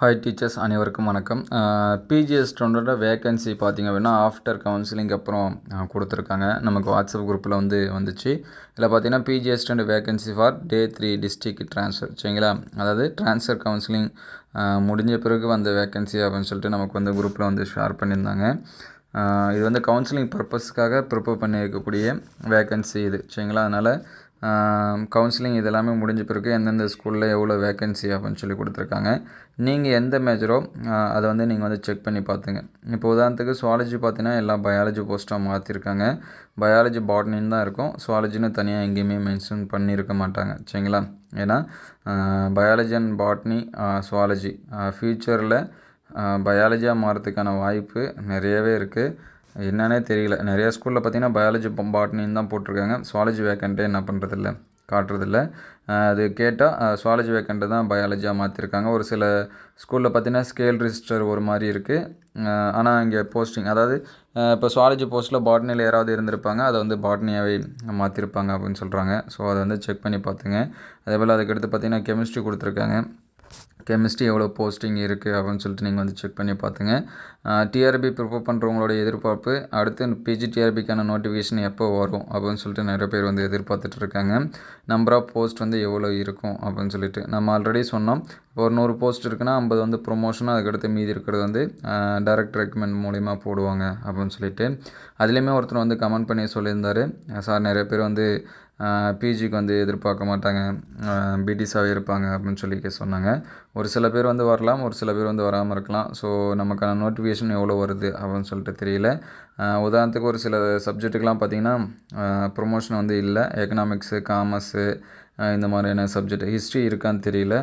Hi teachers அனைவருக்கும் வணக்கம். BGS ஸ்டூடெண்ட்டோட vacancy பார்த்திங்க அப்படின்னா ஆஃப்டர் கவுன்சிலிங் அப்புறம் கொடுத்துருக்காங்க. நமக்கு வாட்ஸ்அப் குரூப்பில் வந்து வந்துச்சு. இதில் பார்த்தீங்கன்னா PGs student vacancy for day three district transfer சரிங்களா? அதாவது ட்ரான்ஸ்ஃபர் கவுன்சிலிங் முடிஞ்ச பிறகு வந்த வேகன்சி அப்படின்னு சொல்லிட்டு நமக்கு வந்து குரூப்பில் வந்து ஷேர் பண்ணியிருந்தாங்க. இது வந்து கவுன்சிலிங் பர்பஸ்க்காக ப்ரிப்பேர் பண்ணியிருக்கக்கூடிய வேகன்சி இது. சரிங்களா? அதனால் கவுன்சிலிங் இதெல்லாமே முடிஞ்ச பிறகு எந்தெந்த ஸ்கூலில் எவ்வளோ வேகன்சி அப்படின்னு சொல்லி கொடுத்துருக்காங்க. நீங்கள் எந்த மேஜரோ அதை வந்து நீங்கள் வந்து செக் பண்ணி பார்த்துங்க இப்போ உதாரணத்துக்கு சுவாலஜி பார்த்தீங்கன்னா எல்லா பயாலஜி போஸ்ட்டாக மாற்றிருக்காங்க பயாலஜி பாட்னின்னு தான் இருக்கும். சுவாலஜின்னு தனியாக எங்கேயுமே மென்ஷன் பண்ணியிருக்க மாட்டாங்க. சரிங்களா? ஏன்னா பயாலஜி அண்ட் பாட்னி சுவாலஜி ஃப்யூச்சரில் பயாலஜியாக மாறதுக்கான வாய்ப்பு நிறையவே இருக்குது என்னன்னே தெரியல. நிறைய ஸ்கூலில் பார்த்தீங்கன்னா பயாலஜி பாட்னின்னு தான் போட்டிருக்காங்க. சுவாலஜி வேக்கண்ட்டே என்ன பண்ணுறதில்ல காட்டுறதில்ல. அது கேட்டால் சுவாலஜி வேக்கண்ட்டை தான் பயாலஜியாக மாற்றிருக்காங்க ஒரு சில ஸ்கூலில் பார்த்தீங்கன்னா ஸ்கேல் ரிஜிஸ்டர் ஒரு மாதிரி இருக்குது ஆனால் இங்கே போஸ்டிங் அதாவது இப்போ சுவாலஜி போஸ்ட்டில் பாட்னியில் யாராவது இருந்திருப்பாங்க அதை வந்து பாட்னியாகவே மாற்றிருப்பாங்க அப்படின்னு சொல்கிறாங்க ஸோ அதை வந்து செக் பண்ணி பார்த்துங்க. அதே போல் அதுக்கடுத்து பார்த்தீங்கன்னா கெமிஸ்ட்ரி கொடுத்துருக்காங்க. கெமிஸ்ட்ரி எவ்வளோ போஸ்டிங் இருக்குது அப்படின்னு சொல்லிட்டு நீங்கள் வந்து செக் பண்ணி பார்த்துங்க. டிஆர்பி ப்ரிப்பேர் பண்ணுறவங்களோட எதிர்பார்ப்பு அடுத்து பிஜி டிஆர்பிக்கான நோட்டிஃபிகேஷன் எப்போ வரும் அப்படின்னு சொல்லிட்டு நிறைய பேர் வந்து எதிர்பார்த்துட்டு இருக்காங்க. நம்பர் ஆஃப் போஸ்ட் வந்து எவ்வளோ இருக்கும் அப்படின்னு சொல்லிட்டு. நம்ம ஆல்ரெடி சொன்னோம் இப்போ ஒரு நூறு போஸ்ட் இருக்குன்னா ஐம்பது வந்து ப்ரொமோஷன் அதுக்கடுத்து மீதி இருக்கிறது வந்து டைரக்ட் ரெக்கமெண்ட் மூலிமா போடுவாங்க அப்படின்னு சொல்லிட்டு. அதுலேயுமே ஒருத்தர் வந்து கமெண்ட் பண்ணி சொல்லியிருந்தாரு. சார் நிறைய பேர் வந்து பிஜிக்கு வந்து எதிர்பார்க்க மாட்டாங்க. பிடிஸாகவே இருப்பாங்க அப்படின்னு சொல்லி சொன்னாங்க. ஒரு சில பேர் வந்து வரலாம் ஒரு சில பேர் வந்து வராமல் இருக்கலாம். ஸோ நமக்கான நோட்டிஃபிகேஷன் எவ்வளோ வருது அப்படின்னு சொல்லிட்டு தெரியல. உதாரணத்துக்கு ஒரு சில சப்ஜெக்ட்டுக்கெலாம் பார்த்தீங்கன்னா ப்ரொமோஷன் வந்து இல்லை. எக்கனாமிக்ஸு காமர்ஸு இந்த மாதிரியான சப்ஜெக்ட் ஹிஸ்ட்ரி இருக்கான்னு தெரியல.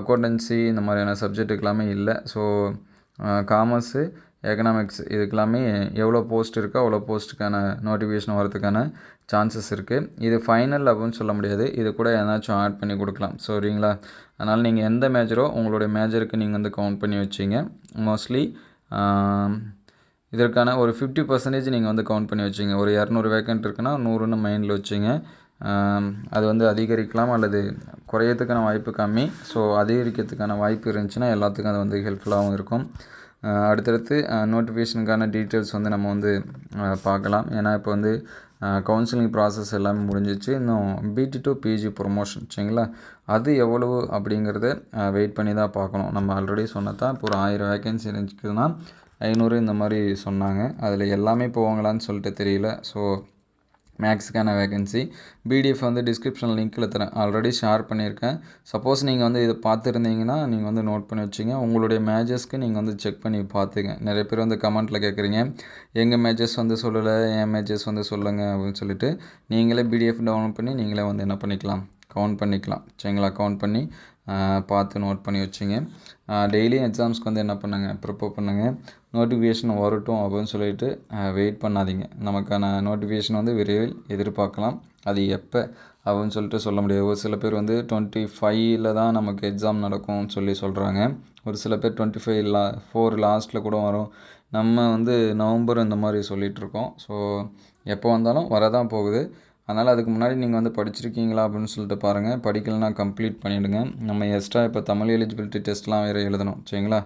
அக்கௌண்டன்சி இந்த மாதிரியான சப்ஜெக்ட்டுக்கெல்லாமே இல்லை. ஸோ காமர்ஸு எக்கனாமிக்ஸ் இதுக்கெல்லாமே எவ்வளோ போஸ்ட் இருக்கோ அவ்வளோ போஸ்ட்டுக்கான நோட்டிஃபிகேஷன் வரதுக்கான சான்சஸ் இருக்குது இது ஃபைனல் அப்படின்னு சொல்ல முடியாது. இது கூட ஏதாச்சும் ஆட் பண்ணி கொடுக்கலாம். சரிங்களா? அதனால் நீங்கள் எந்த மேஜரோ உங்களுடைய மேஜருக்கு நீங்கள் வந்து கவுண்ட் பண்ணி வச்சிங்க. மோஸ்ட்லி இதற்கான ஒரு ஃபிஃப்டி பர்சன்டேஜ் நீங்கள் வந்து கவுண்ட் பண்ணி வச்சிங்க. ஒரு இரநூறு வேக்கண்ட் இருக்குன்னா நூறுன்னு மைண்டில் வச்சிங்க. அது வந்து அதிகரிக்கலாம் அல்லது குறையறதுக்கான வாய்ப்பு கம்மி. ஸோ அதிகரிக்கிறதுக்கான வாய்ப்பு இருந்துச்சுன்னா எல்லாத்துக்கும் அது வந்து ஹெல்ப்ஃபுல்லாகவும் இருக்கும். அடுத்தடுத்து நோட்டிஃபிகேஷனுக்கான டீட்டெயில்ஸ் வந்து நம்ம வந்து பார்க்கலாம். ஏன்னா இப்போ வந்து கவுன்சிலிங் ப்ராசஸ் எல்லாமே முடிஞ்சிச்சு. இன்னும் பிடி டு பிஜி ப்ரொமோஷன் சரிங்களா? அது எவ்வளவு அப்படிங்கிறத வெயிட் பண்ணி தான் பார்க்கணும். நம்ம ஆல்ரெடி சொன்னதான் இப்போ ஒரு ஆயிரம் வேகன்சி இருந்துச்சுன்னா ஐநூறு இந்த மாதிரி சொன்னாங்க. அதில் எல்லாமே போவாங்களான்னு சொல்லிட்டு தெரியல. ஸோ மேக்ஸுக்கான வேகன்சி பிடிஎஃப் வந்து டிஸ்கிரிப்ஷன் லிங்க்கில் தரேன். ஆல்ரெடி ஷேர் பண்ணியிருக்கேன். சப்போஸ் நீங்கள் வந்து இதை பார்த்துருந்தீங்கன்னா நீங்கள் வந்து நோட் பண்ணி வச்சிங்க. உங்களுடைய மேஜஸ்க்கு நீங்கள் வந்து செக் பண்ணி பார்த்துங்க. நிறைய பேர் வந்து கமெண்ட்டில் கேட்குறீங்க. எங்கள் மேஜஸ் வந்து சொல்லலை என் மேஜஸ் வந்து சொல்லுங்கள் அப்படின்னு சொல்லிட்டு நீங்களே பிடிஎஃப் டவுன்லோட் பண்ணி நீங்களே வந்து என்ன பண்ணிக்கலாம்? கவுண்ட் பண்ணிக்கலாம். சரிங்களா? கவுண்ட் பண்ணி பார்த்து நோட் பண்ணி வச்சுங்க. டெய்லியும் எக்ஸாம்ஸ்க்கு வந்து என்ன பண்ணுங்க? ப்ரிப்பேர் பண்ணுங்கள் நோட்டிஃபிகேஷன் வரட்டும் அப்படின்னு சொல்லிட்டு வெயிட் பண்ணாதீங்க. நமக்கான நோட்டிஃபிகேஷன் வந்து விரைவில் எதிர்பார்க்கலாம். அது எப்போ அப்படின்னு சொல்லிட்டு சொல்ல முடியாது. ஒரு சில பேர் வந்து டுவெண்ட்டி ஃபைவ்ல தான் நமக்கு எக்ஸாம் நடக்கும்னு சொல்லி சொல்கிறாங்க ஒரு சில பேர் டுவெண்ட்டி ஃபைவ் லா ஃபோர் லாஸ்ட்டில் கூட வரும். நம்ம வந்து நவம்பர் இந்த மாதிரி சொல்லிகிட்ருக்கோம் ஸோ எப்போ வந்தாலும் வரதான் போகுது. அதனால் அதுக்கு முன்னாடி நீங்கள் வந்து படிச்சிருக்கீங்களா அப்படின்னு சொல்லிட்டு பாருங்கள் படிக்கலைன்னா கம்ப்ளீட் பண்ணிவிடுங்க நம்ம எக்ஸ்ட்ரா இப்போ தமிழ் எலிஜிபிலிட்டி டெஸ்ட்லாம் வேறு எழுதணும். சரிங்களா?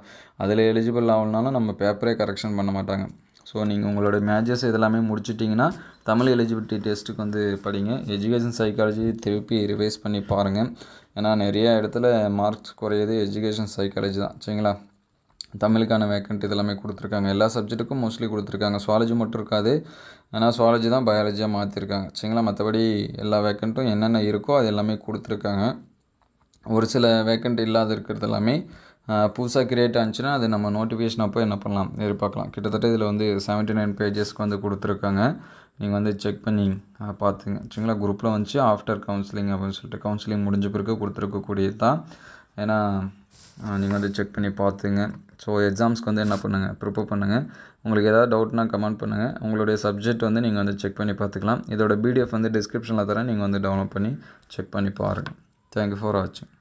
அதில் எலிஜிபிள் ஆகலனாலும் நம்ம பேப்பரே கரெக்ஷன் பண்ண மாட்டாங்க. ஸோ நீங்கள் உங்களோட மேஜஸ் இதெல்லாமே முடிச்சிட்டிங்கன்னா தமிழ் எலிஜிபிலிட்டி டெஸ்ட்டுக்கு வந்து படிங்க. எஜுகேஷன் சைக்காலஜி திருப்பி ரிவைஸ் பண்ணி பாருங்கள் ஏன்னா நிறைய இடத்துல மார்க்ஸ் குறையுது. எஜுகேஷன் சைக்காலஜி தான். சரிங்களா? தமிழுக்கான வேக்கண்ட் இதெல்லாமே கொடுத்துருக்காங்க. எல்லா சப்ஜெக்ட்டுக்கும் மோஸ்ட்லி கொடுத்துருக்காங்க. சுவாலஜி மட்டும் இருக்காது. ஆனால் சுவாலஜி தான் பயாலஜியாக மாற்றிருக்காங்க சரிங்களா? மற்றபடி எல்லா வேக்கண்ட்டும் என்னென்ன இருக்கோ அது எல்லாமே கொடுத்துருக்காங்க. ஒரு சில வேக்கண்ட் இல்லாத இருக்கிறது எல்லாமே புதுசாக கிரியேட் ஆச்சுன்னா அது நம்ம நோட்டிஃபிகேஷன் அப்போ என்ன பண்ணலாம்? எதிர்பார்க்கலாம். கிட்டத்தட்ட இதில் வந்து செவன்ட்டி நைன் பேஜஸ்க்கு வந்து கொடுத்துருக்காங்க. நீங்கள் வந்து செக் பண்ணி பார்த்துங்க. சரிங்களா? குரூப்பில் வந்துச்சு. ஆஃப்டர் கவுன்சிலிங் அப்படின்னு சொல்லிட்டு கவுன்சிலிங் முடிஞ்ச பிறகு கொடுத்துருக்கக்கூடியது தான் ஏன்னா நீங்கள் வந்து செக் பண்ணி பார்த்துங்க. ஸோ எக்ஸாம்ஸ்க்கு வந்து என்ன பண்ணுங்கள் ப்ரிப்பேர் பண்ணுங்கள் உங்களுக்கு ஏதாவது டவுட்னா கமெண்ட் பண்ணுங்கள் உங்களுடைய சப்ஜெக்ட் வந்து நீங்கள் வந்து செக் பண்ணி பார்த்துக்கலாம். இதோட பிடிஎஃப் வந்து டிஸ்கிரிப்ஷனில் தரேன். நீங்கள் வந்து டவுன்லோட் பண்ணி செக் பண்ணி பாருங்கள் தேங்க்யூ ஃபார் வாட்சிங்